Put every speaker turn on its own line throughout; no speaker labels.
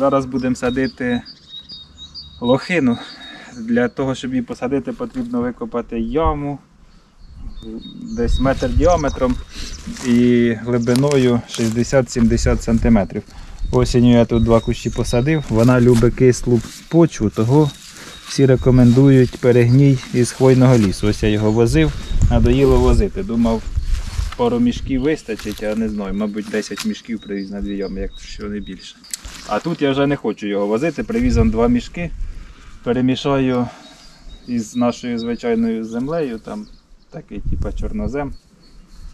Зараз будемо садити лохину. Для того, щоб її посадити, потрібно викопати яму десь метр діаметром і глибиною 60-70 см. Осінню я тут два кущі посадив. Вона любить кислу почву, того всі рекомендують перегній із хвойного лісу. Ось я його возив, надоїло возити. Думав, пару мішків вистачить, а не знаю, мабуть, 10 мішків привіз на дві ями, якщо не більше. А тут я вже не хочу його возити, привіз он два мішки, перемішаю із нашою звичайною землею, там такий типа чорнозем,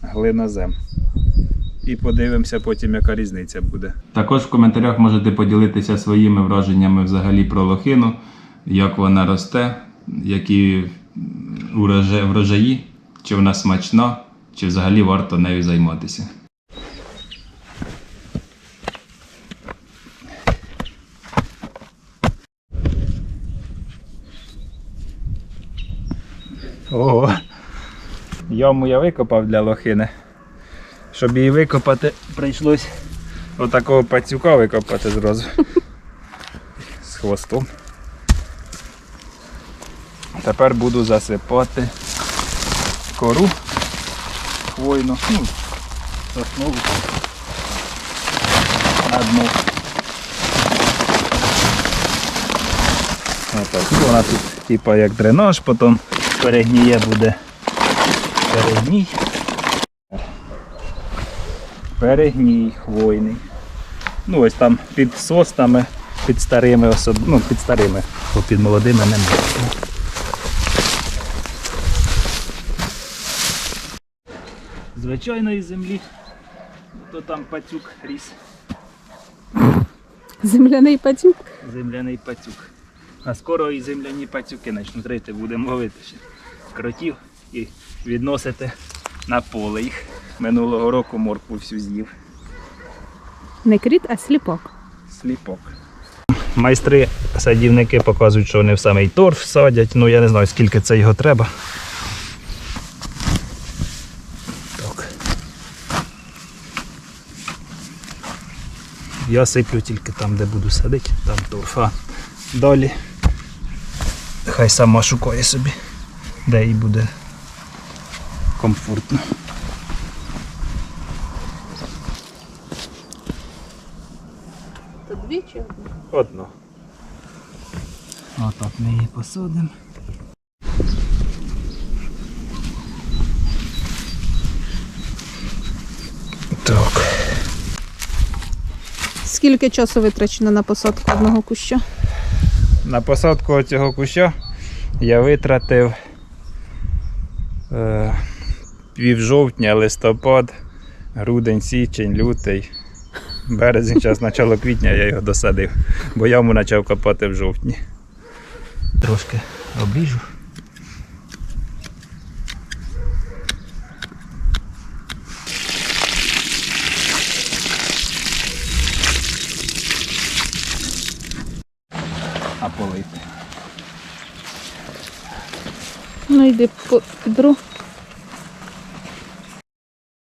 глинозем. І подивимося потім, яка різниця буде. Також в коментарях можете поділитися своїми враженнями взагалі про лохину, як вона росте, які врожаї, чи вона смачна, чи взагалі варто нею займатися. Ого. Яму я викопав для лохини. Щоб її викопати, прийшлось отакого пацюка викопати зразу. З хвостом. Тепер буду засипати кору хвойну, ну, соснову на дно. Отак. Вона тут типа як дренаж, потім перегніє буде перегній. Перегній хвойний. Ну ось там під состами, під старими особ... ну під старими, бо під молодими немає. Звичайної землі, то там пацюк ріс,
Земляний пацюк.
земляний пацюк. А скоро і земляні пацюки почнуть рити, будемо ловити ще кротів і відносити на поле їх. Минулого року моркву всю з'їв.
Не кріт, а сліпок.
Сліпок. Майстри садівники показують, що вони в самий торф садять. Ну я не знаю скільки це його треба. Так. Я сиплю тільки там, де буду садити, там торф. А далі хай сама шукає собі, де їй буде комфортно.
То двічі.
Одно. Отак ми її посадимо. Так.
Скільки часу витрачено на посадку одного куща?
На посадку цього куща я витратив е, пів жовтня, листопад, грудень, січень, лютий. Березень, час, начало квітня я його досадив, бо яму почав копати в жовтні. Трошки обріжу. А полити.